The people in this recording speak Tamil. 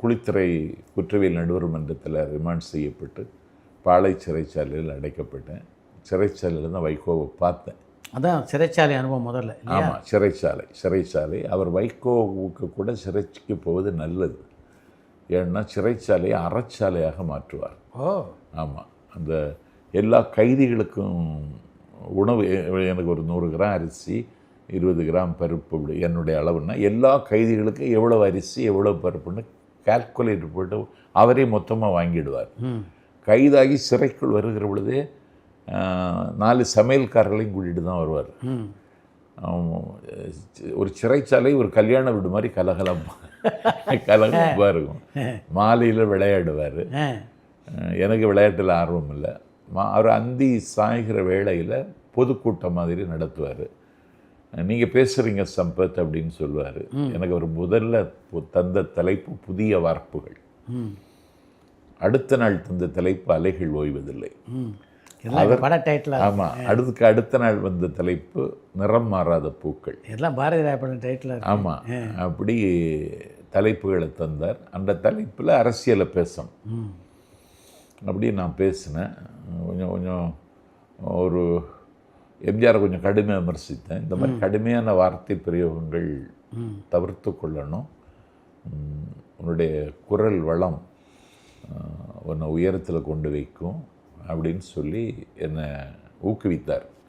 குளித்துறை குற்றவியல் நடுவர் மன்றத்தில் ரிமாண்ட் செய்யப்பட்டு பாளை சிறைச்சாலையில் அடைக்கப்பட்டேன். சிறைச்சாலையில் தான் வைகோவை பார்த்தேன். அதான் சிறைச்சாலை அனுபவம் முதல்ல ஆமாம் சிறைச்சாலை சிறைச்சாலை. அவர் வைகோவுக்கு கூட சிறைக்கு போவது நல்லது. ஏன்னா சிறைச்சாலையை அறச்சாலையாக மாற்றுவார். ஓ. ஆமாம் அந்த எல்லா கைதிகளுக்கும் உணவு எனக்கு ஒரு நூறு கிராம் அரிசி இருபது கிராம் பருப்பு என்னுடைய அளவுன்னா எல்லா கைதிகளுக்கும் எவ்வளோ அரிசி எவ்வளோ பருப்புன்னு கால்குலேட் போட்டு அவரே மொத்தமாக வாங்கிடுவார். கைதாகி சிறைக்குள் வருகிற பொழுதே நாலு சமையல்காரர்களையும் கூட்டிகிட்டு தான் வருவார். ஒரு சிறைச்சாலை ஒரு கல்யாண வீடு மாதிரி கலகலப்பாக கலகலப்பாக இருக்கும். மாலையில் விளையாடுவார். எனக்கு விளையாட்டில் ஆர்வம் இல்லை. மா அவர் அந்தி சாய்கிற வேளையில் பொதுக்கூட்டம் மாதிரி நடத்துவார். நீங்கள் பேசுகிறீங்க சம்பத் அப்படின்னு சொல்லுவார் எனக்கு ஒரு முதல்ல தந்த தலைப்பு புதிய வார்ப்புகள். அடுத்த நாள் தந்த தலைப்பு அலைகள் ஓய்வதில்லை. ஆமாம் அடுத்துக்கு அடுத்த நாள் வந்த தலைப்பு நிறம் மாறாத பூக்கள். எல்லாம் பாரதி ராய் படம் டைட்டில் ஆமாம் அப்படி தலைப்புகளை தந்தார். அந்த தலைப்பில் அரசியலை பேசணும் ம். அப்படி நான் பேசினேன். கொஞ்சம் கொஞ்சம் ஒரு எம்ஜிஆரை கொஞ்சம் கடுமையாக விமர்சித்தேன். இந்த மாதிரி கடுமையான வார்த்தை பிரயோகங்கள் தவிர்த்து கொள்ளணும். உன்னுடைய குரல் வளம் உன்னை உயரத்தில் கொண்டு வைக்கும் அப்படின்னு சொல்லி என்னை ஊக்குவித்தார்.